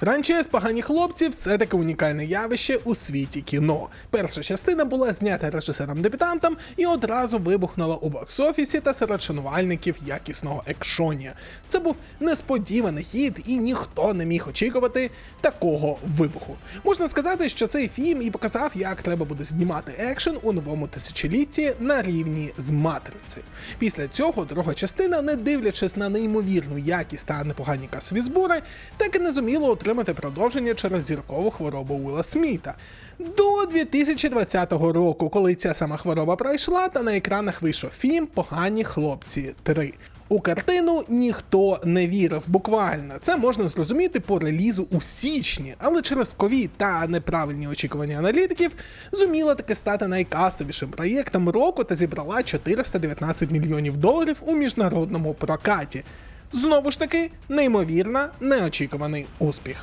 Франчайз погані хлопці все таки унікальне явище у світі кіно. Перша частина була знята режисером-дебютантом і одразу вибухнула у бокс-офісі та серед шанувальників якісного екшонія. Це був несподіваний хід, і ніхто не міг очікувати такого вибуху. Можна сказати, що цей фільм і показав, як треба буде знімати екшен у новому тисячолітті на рівні з матрицею. Після цього друга частина, не дивлячись на неймовірну якість та непогані касові збори, так і не зуміла отримати продовження через зіркову хворобу Уіла Сміта. До 2020 року, коли ця сама хвороба пройшла, та на екранах вийшов фільм Погані хлопці 3. У картину ніхто не вірив буквально. Це можна зрозуміти по релізу у січні, але через ковід та неправильні очікування аналітиків зуміла таки стати найкасовішим проєктом року та зібрала 419 мільйонів доларів у міжнародному прокаті. Знову ж таки, неймовірно неочікуваний успіх.